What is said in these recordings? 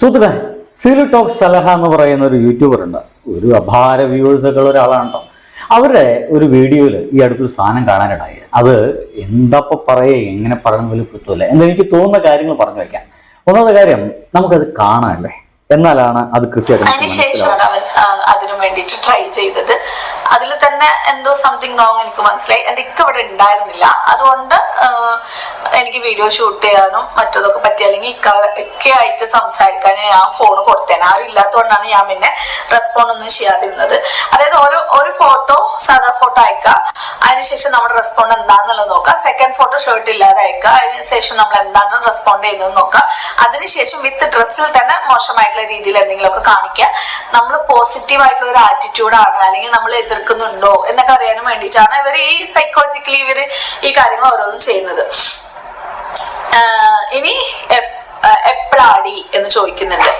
സുഹൃത്തുക്കളെ സിലു ടോക്ക് സലഹ എന്ന് പറയുന്ന ഒരു യൂട്യൂബർ ഉണ്ട്. ഒരു അപാര വ്യൂവേഴ്സ് ഒക്കെ ഉള്ള ഒരാളാണ് അവരുടെ ഒരു വീഡിയോയിൽ ഈ അടുത്തൊരു സാധനം കാണാനിടായി അത് എന്താപ്പോ പറയുക എങ്ങനെ പറയണം പോലും കിട്ടൂല എനിക്ക് തോന്നുന്ന കാര്യങ്ങൾ പറഞ്ഞു വയ്ക്കാം. ഒന്നാമത്തെ കാര്യം നമുക്കത് കാണാനല്ലേ എന്നാലാണ് അത് കൃത്യമായിട്ട് നമുക്ക് മനസ്സിലാവുക. അതിനുശേഷമാണ് അവൻ ആ, അതിനു വേണ്ടിയിട്ട് ട്രൈ ചെയ്തത്. അതിൽ തന്നെ എന്തോ സംതിങ് റോങ് എനിക്ക് മനസ്സിലായി. എന്റെ ഇക്ക ഇവിടെ ഉണ്ടായിരുന്നില്ല. അതുകൊണ്ട് എനിക്ക് വീഡിയോ ഷൂട്ട് ചെയ്യാനും മറ്റതൊക്കെ പറ്റി അല്ലെങ്കിൽ ഇക്ക ഇക്കയായിട്ട് സംസാരിക്കാൻ ഞാൻ ഫോൺ കൊടുത്തേനെ. ആരും ഇല്ലാത്തതുകൊണ്ടാണ് ഞാൻ പിന്നെ റെസ്പോണ്ട് ഒന്നും ചെയ്യാതിരുന്നത്. അതായത് ഓരോ ഒരു ഫോട്ടോ സാധാ ഫോട്ടോ അയക്കുക അതിനുശേഷം നമ്മുടെ റെസ്പോണ്ട് എന്താണെന്നുള്ളത് നോക്കുക സെക്കൻഡ് ഫോട്ടോ ഷർട്ട് ഇല്ലാതെ അയക്കുക അതിനുശേഷം നമ്മൾ എന്താണ് റെസ്പോണ്ട് ചെയ്യുന്നത് നോക്കുക അതിനുശേഷം വിത്ത് ഡ്രസ്സിൽ തന്നെ മോശമായിട്ടുള്ള രീതിയിൽ എന്തെങ്കിലുമൊക്കെ കാണിക്കുക നമ്മൾ പോസിറ്റീവ് ആയിട്ടുള്ള ഒരു ആറ്റിറ്റ്യൂഡാണ് അല്ലെങ്കിൽ നമ്മൾ എതിർക്കുന്നുണ്ടോ എന്നൊക്കെ അറിയാനും വേണ്ടിയിട്ടാണ് ഇവർ ഈ സൈക്കോളജിക്കലി ഇവർ ഈ കാര്യങ്ങൾ ഓരോന്നും ചെയ്യുന്നത്. ഇനി എപ്- എപ്പോഴാടി എന്ന് ചോദിക്കുന്നുണ്ട്.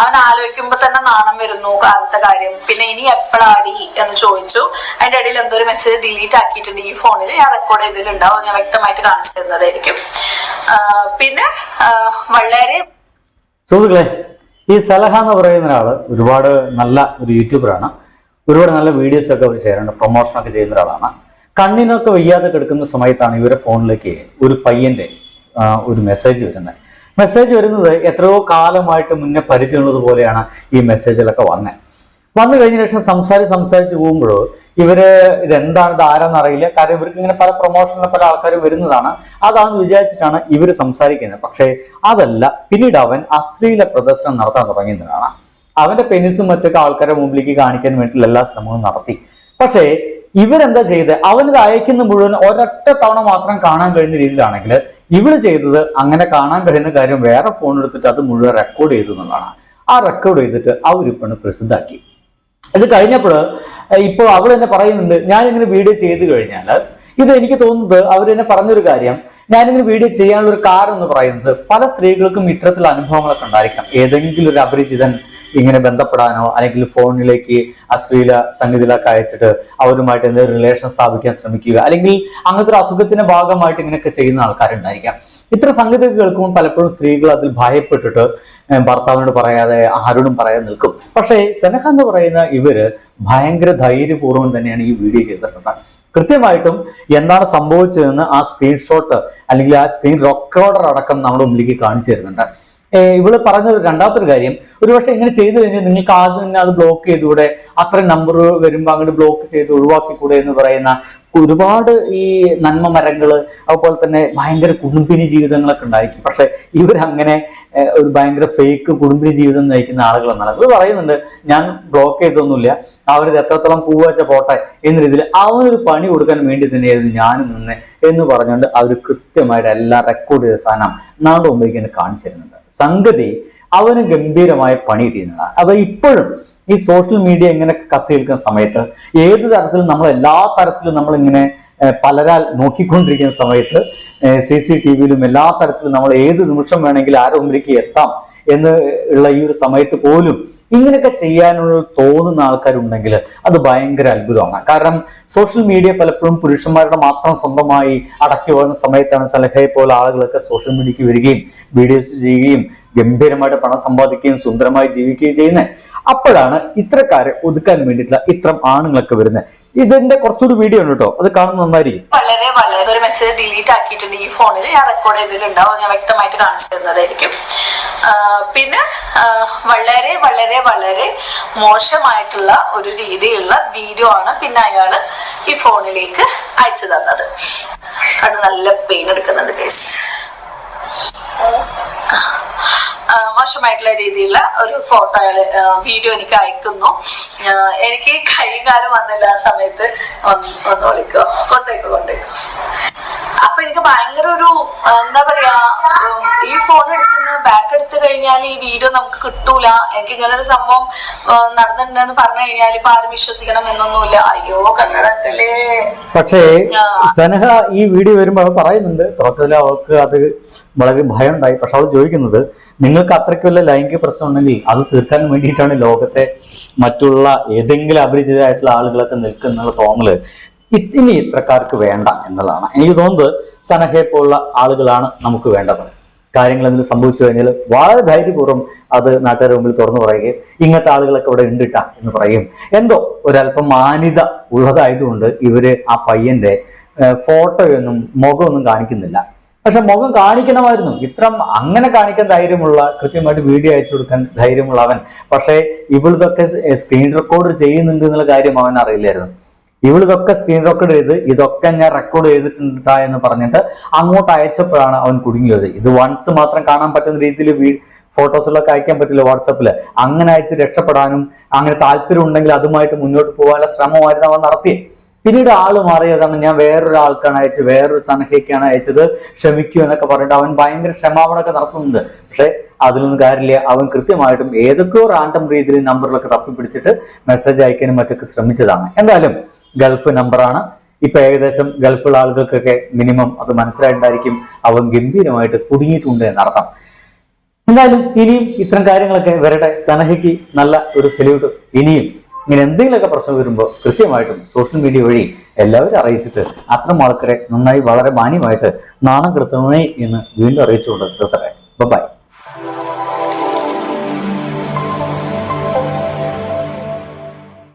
അവൻ ആലോചിക്കുമ്പോ തന്നെ നാണം വരുന്നു കാലത്തെ കാര്യം. പിന്നെ ഇനി എപ്പോഴാടി എന്ന് ചോദിച്ചു. അതിന്റെ ഇടയിൽ എന്തോ ഒരു മെസ്സേജ് ഡിലീറ്റ് ആക്കിയിട്ടുണ്ട് ഈ ഫോണിൽ. ഞാൻ റെക്കോർഡ് ചെയ്തിട്ടുണ്ടാവും ഞാൻ വ്യക്തമായിട്ട് കാണിച്ചു തരുന്നതായിരിക്കും. പിന്നെ വളരെ സുഹൃത്തുക്കളെ ഈ സലഹ എന്ന് പറയുന്ന ഒരാൾ ഒരുപാട് നല്ല ഒരു യൂട്യൂബറാണ് ഒരുപാട് നല്ല വീഡിയോസ് ഒക്കെ അവർ ചെയ്യാറുണ്ട് പ്രൊമോഷൻ ഒക്കെ ചെയ്യുന്ന ഒരാളാണ്. കണ്ണിനൊക്കെ വയ്യാതെ കിടക്കുന്ന സമയത്താണ് ഇവരുടെ ഫോണിലേക്ക് ഒരു പയ്യന്റെ ഒരു മെസ്സേജ് വരുന്നത്. മെസ്സേജ് വരുന്നത് എത്രയോ കാലമായിട്ട് മുന്നേ പരിചയമുള്ളത് പോലെയാണ് ഈ മെസ്സേജിലൊക്കെ വന്നത് വന്നു കഴിഞ്ഞ ശേഷം സംസാരിച്ച് സംസാരിച്ച് പോകുമ്പോൾ ഇവർ ഇതെന്താണ് ഇത് ആരാന്ന് അറിയില്ല. കാര്യം ഇവർക്ക് ഇങ്ങനെ പല പ്രൊമോഷനിലെ പല ആൾക്കാരും വരുന്നതാണ്. അതാണെന്ന് വിചാരിച്ചിട്ടാണ് ഇവർ സംസാരിക്കുന്നത്. പക്ഷേ അതല്ല പിന്നീട് അവൻ അശ്ലീല പ്രദർശനം നടത്താൻ തുടങ്ങിയതാണ് അവന്റെ പെനിസും മറ്റൊക്കെ ആൾക്കാരുടെ മുമ്പിലേക്ക് കാണിക്കാൻ വേണ്ടിയിട്ടുള്ള എല്ലാ ശ്രമവും നടത്തി. പക്ഷേ ഇവരെന്താ ചെയ്ത്? അവനത് അയക്കുന്ന മുഴുവൻ ഒരൊറ്റ തവണ മാത്രം കാണാൻ കഴിയുന്ന രീതിയിലാണെങ്കിൽ ഇവൾ ചെയ്തത് അങ്ങനെ കാണാൻ കഴിയുന്ന കാര്യം വേറെ ഫോൺ എടുത്തിട്ട് അത് മുഴുവൻ റെക്കോർഡ് ചെയ്തു എന്നുള്ളതാണ്. ആ റെക്കോർഡ് ചെയ്തിട്ട് അവരിപ്പോൾ പ്രസിദ്ധാക്കി ഇത് കഴിഞ്ഞപ്പോൾ ഇപ്പോൾ അവൾ എന്നെ പറയുന്നുണ്ട് ഞാൻ ഇങ്ങനെ വീഡിയോ ചെയ്ത് കഴിഞ്ഞാൽ ഇത് എനിക്ക് തോന്നുന്നത് അവർ എന്നെ പറഞ്ഞൊരു കാര്യം ഞാനിങ്ങനെ വീഡിയോ ചെയ്യാനുള്ള ഒരു കാരണം എന്ന് പറയുന്നത് പല സ്ത്രീകൾക്കും ഇത്തരത്തിലുള്ള അനുഭവങ്ങളൊക്കെ ഉണ്ടായിരിക്കാം. ഏതെങ്കിലും ഒരു അപരിചിതൻ ഇങ്ങനെ ബന്ധപ്പെടാനോ അല്ലെങ്കിൽ ഫോണിലേക്ക് അശ്ലീല സംഗീതത്തിലൊക്കെ അയച്ചിട്ട് അവരുമായിട്ട് എന്തെങ്കിലും റിലേഷൻ സ്ഥാപിക്കാൻ ശ്രമിക്കുക. അല്ലെങ്കിൽ അങ്ങനത്തെ ഒരു അസുഖത്തിന്റെ ഭാഗമായിട്ട് ഇങ്ങനെയൊക്കെ ചെയ്യുന്ന ആൾക്കാരുണ്ടായിരിക്കാം. ഇത്ര സംഗതി കേൾക്കുമ്പോൾ പലപ്പോഴും സ്ത്രീകൾ അതിൽ ഭയപ്പെട്ടിട്ട് ഭർത്താവിനോട് പറയാതെ ആരോടും പറയാതെ നിൽക്കും. പക്ഷേ സെനഹ എന്ന് പറയുന്ന ഇവർ ഭയങ്കര ധൈര്യപൂർവം തന്നെയാണ് ഈ വീഡിയോ ചെയ്തിട്ടുള്ളത്. കൃത്യമായിട്ടും എന്താണ് സംഭവിച്ചതെന്ന് ആ സ്ക്രീൻഷോട്ട് അല്ലെങ്കിൽ ആ സ്ക്രീൻ റെക്കോർഡർ അടക്കം നമ്മുടെ മുമ്പിലേക്ക് കാണിച്ചു തരുന്നുണ്ട്. ഇവൾ പറഞ്ഞ ഒരു രണ്ടാമത്തെ കാര്യം ഒരുപക്ഷെ ഇങ്ങനെ ചെയ്തു കഴിഞ്ഞാൽ നിങ്ങൾക്ക് ആദ്യം തന്നെ അത് ബ്ലോക്ക് ചെയ്തുകൂടെ? അത്രയും നമ്പർ വരുമ്പോൾ അങ്ങോട്ട് ബ്ലോക്ക് ചെയ്ത് ഒഴിവാക്കിക്കൂടെ എന്ന് പറയുന്ന ഒരുപാട് ഈ നന്മ മരങ്ങൾ അതുപോലെ തന്നെ ഭയങ്കര കുടുംബിനി ജീവിതങ്ങളൊക്കെ ഉണ്ടായിരിക്കും. പക്ഷെ ഇവരങ്ങനെ ഒരു ഭയങ്കര ഫേക്ക് കുടുംബിനി ജീവിതം നയിക്കുന്ന ആളുകളെന്നാണ്. ഇത് പറയുന്നുണ്ട് ഞാൻ ബ്ലോക്ക് ചെയ്തൊന്നുമില്ല. അവരിത് എത്രത്തോളം പൂവച്ച പോട്ടെ എന്ന രീതിയിൽ അവനൊരു പണി കൊടുക്കാൻ വേണ്ടി തന്നെയായിരുന്നു ഞാനും നിന്ന് എന്ന് പറഞ്ഞുകൊണ്ട് അവർ കൃത്യമായിട്ട് എല്ലാം റെക്കോർഡ് ചെയ്ത സാധനം നാട് മുമ്പിലേക്ക് തന്നെ സംഗതി അവന് ഗംഭീരമായ പണി കിട്ടിയിരുന്നതാണ്. അത് ഇപ്പോഴും ഈ സോഷ്യൽ മീഡിയ ഇങ്ങനെ കത്തി നിൽക്കുന്ന സമയത്ത് ഏത് തരത്തിലും നമ്മൾ എല്ലാ തരത്തിലും നമ്മളിങ്ങനെ പലരാൽ നോക്കിക്കൊണ്ടിരിക്കുന്ന സമയത്ത് സി സി ടി വിയിലും എല്ലാ തരത്തിലും നമ്മൾ ഏത് നിമിഷം വേണമെങ്കിലും ആരുടെ മുമ്പിലേക്ക് എത്താം എന്ന് ഉള്ള ഈ ഒരു സമയത്ത് പോലും ഇങ്ങനെയൊക്കെ ചെയ്യാനുള്ള തോന്നുന്ന ആൾക്കാരുണ്ടെങ്കിൽ അത് ഭയങ്കര അത്ഭുതമാണ്. കാരണം സോഷ്യൽ മീഡിയ പലപ്പോഴും പുരുഷന്മാരുടെ മാത്രം സ്വന്തമായി അടക്കി പോകുന്ന സമയത്താണ് സലഹയെ പോലെ ആളുകളൊക്കെ സോഷ്യൽ മീഡിയക്ക് വരികയും വീഡിയോസ് ചെയ്യുകയും ഗംഭീരമായിട്ട് പണം സമ്പാദിക്കുകയും സുന്ദരമായി ജീവിക്കുകയും ചെയ്യുന്നത്. അപ്പോഴാണ് ഇത്രക്കാരെ ഒതുക്കാൻ വേണ്ടിയിട്ടുള്ള ഇത്തരം ആണുങ്ങളൊക്കെ വരുന്നത്. ഇതിന്റെ കുറച്ചുകൂടി വീഡിയോ ഉണ്ട് കേട്ടോ അത് കാണുന്ന നന്നായിരിക്കും. വളരെ വളരെ. ഒരു മെസ്സേജ് ഡിലീറ്റ് ആക്കിയിട്ടുണ്ട്. ഈ ഫോണിൽ ഞാൻ റെക്കോർഡ് ചെയ്തിട്ടുണ്ടാവും. ഞാൻ വ്യക്തമായിട്ട് കാണിച്ചു തരുന്നതായിരിക്കും. പിന്നെ വളരെ വളരെ വളരെ മോശമായിട്ടുള്ള ഒരു രീതിയിലുള്ള വീഡിയോ ആണ് പിന്നെ അയാൾ ഈ ഫോണിലേക്ക് അയച്ചു തന്നത്. കണ്ട് നല്ല പെയിൻ എടുക്കുന്നുണ്ട് കേസ് മോശമായിട്ടുള്ള രീതിയിലുള്ള ഒരു ഫോട്ടോ വീഡിയോ എനിക്ക് അയക്കുന്നു. എനിക്ക് കൈ കാലം വന്നില്ല ആ സമയത്ത്. ഒന്ന് വിളിക്കോ. കൊണ്ടേക്കോ കൊണ്ടേക്കോ. അപ്പൊ എനിക്ക് ഭയങ്കര ഒരു എന്താ പറയാ ഈ ഫോൺ എടുക്കുന്ന ബാക്ക് എടുത്തു കഴിഞ്ഞാൽ ഈ വീഡിയോ നമുക്ക് കിട്ടൂല. എനിക്ക് ഇങ്ങനെ ഒരു സംഭവം നടന്നിട്ടുണ്ടെന്ന് പറഞ്ഞു കഴിഞ്ഞാൽ ഇപ്പൊ ആരും വിശ്വസിക്കണം എന്നൊന്നുമില്ല. അയ്യോ കണ്ണടക്കല്ലേ. പക്ഷേ. സനഹ ഈ വീഡിയോ വരുമ്പോ പറയുന്നുണ്ട് തുടക്കത്തിൽ അവൾക്ക് അത് വളരെ ഭയം ഉണ്ടായി പക്ഷെ അവൾ ചോദിക്കുന്നത് നിങ്ങൾക്ക് അത്രയ്ക്ക് വല്ല ലൈംഗിക പ്രശ്നം ഉണ്ടെങ്കിൽ അത് തീർക്കാൻ വേണ്ടിയിട്ടാണ് ലോകത്തെ മറ്റുള്ള ഏതെങ്കിലും അപരിചിതരായിട്ടുള്ള ആളുകളൊക്കെ നിൽക്കുന്ന തോന്നൽ ഇനി ഇത്രക്കാർക്ക് വേണ്ട എന്നുള്ളതാണ് എനിക്ക് തോന്നുന്നത് സനഹയെ പോലുള്ള ആളുകളാണ് നമുക്ക് വേണ്ടത്. കാര്യങ്ങൾ എന്തെങ്കിലും സംഭവിച്ചു കഴിഞ്ഞാൽ വളരെ ധൈര്യപൂർവം അത് നാട്ടുകാരുടെ മുമ്പിൽ തുറന്നു പറയുകയും ഇങ്ങനത്തെ ആളുകളൊക്കെ ഇവിടെ ഉണ്ടിട്ട എന്ന് പറയും എന്തോ ഒരല്പം മാന്യത ഉള്ളതായതുകൊണ്ട് ഇവർ ആ പയ്യന്റെ ഫോട്ടോയൊന്നും മുഖമൊന്നും കാണിക്കുന്നില്ല. പക്ഷെ മുഖം കാണിക്കണമായിരുന്നു. ഇത്രം അങ്ങനെ കാണിക്കാൻ ധൈര്യമുള്ള കൃത്യമായിട്ട് വീഡിയോ അയച്ചു കൊടുക്കാൻ ധൈര്യമുള്ള അവൻ. പക്ഷേ ഇവളിതൊക്കെ സ്ക്രീൻ റെക്കോർഡ് ചെയ്യുന്നുണ്ട് എന്നുള്ള കാര്യം അവൻ അറിയില്ലായിരുന്നു. ഇവളിതൊക്കെ സ്ക്രീൻ റെക്കോർഡ് ചെയ്ത് ഇതൊക്കെ ഞാൻ റെക്കോർഡ് ചെയ്തിട്ടുണ്ടാ എന്ന് പറഞ്ഞിട്ട് അങ്ങോട്ട് അയച്ചപ്പോഴാണ് അവൻ കുടുങ്ങിയത്. ഇത് വൺസ് മാത്രം കാണാൻ പറ്റുന്ന രീതിയിൽ വീ ഫോട്ടോസിലൊക്കെ അയക്കാൻ പറ്റില്ല വാട്സപ്പിൽ അങ്ങനെ അയച്ച് രക്ഷപ്പെടാനും അങ്ങനെ താല്പര്യം ഉണ്ടെങ്കിൽ അതുമായിട്ട് മുന്നോട്ട് പോകാനുള്ള ശ്രമമായിരുന്നു അവൻ നടത്തി പിന്നീട് ആൾ മാറിയതാണ്. ഞാൻ വേറൊരാൾക്കാണ് അയച്ചത് വേറൊരു സനഹയ്ക്കാണ് അയച്ചത്. ക്ഷമിക്കൂ എന്നൊക്കെ പറഞ്ഞിട്ട് അവൻ ഭയങ്കര ക്ഷമാപണമൊക്കെ നടത്തുന്നുണ്ട്. പക്ഷെ അതിലൊന്നും കാര്യമില്ല. അവൻ കൃത്യമായിട്ടും ഏതൊക്കെയോ റാൻഡം രീതിയിൽ നമ്പറിലൊക്കെ തപ്പിപ്പിടിച്ചിട്ട് മെസ്സേജ് അയക്കാനും മറ്റൊക്കെ ശ്രമിച്ചതാണ്. എന്തായാലും ഗൾഫ് നമ്പറാണ് ഇപ്പൊ ഏകദേശം ഗൾഫുള്ള ആളുകൾക്കൊക്കെ മിനിമം അത് മനസ്സിലായിട്ടുണ്ടായിരിക്കും. അവൻ ഗംഭീരമായിട്ട് കുടുങ്ങിയിട്ടുണ്ട് എന്നർത്ഥം. എന്തായാലും ഇനിയും ഇത്തരം കാര്യങ്ങളൊക്കെ വരട്ടെ. സനഹയ്ക്ക് നല്ല ഒരു സല്യൂട്ട് ഇനിയും ഇങ്ങനെ എന്തെങ്കിലുമൊക്കെ പ്രശ്നം വരുമ്പോൾ കൃത്യമായിട്ടും സോഷ്യൽ മീഡിയ വഴി എല്ലാവരും അറിയിച്ചിട്ട് അത്തരം ആൾക്കാരെ നന്നായി വളരെ മാന്യമായിട്ട് നാണം കെടുത്തണമേ എന്ന് വീണ്ടും അറിയിച്ചുകൊണ്ട് നിർത്തട്ടെ. ബൈ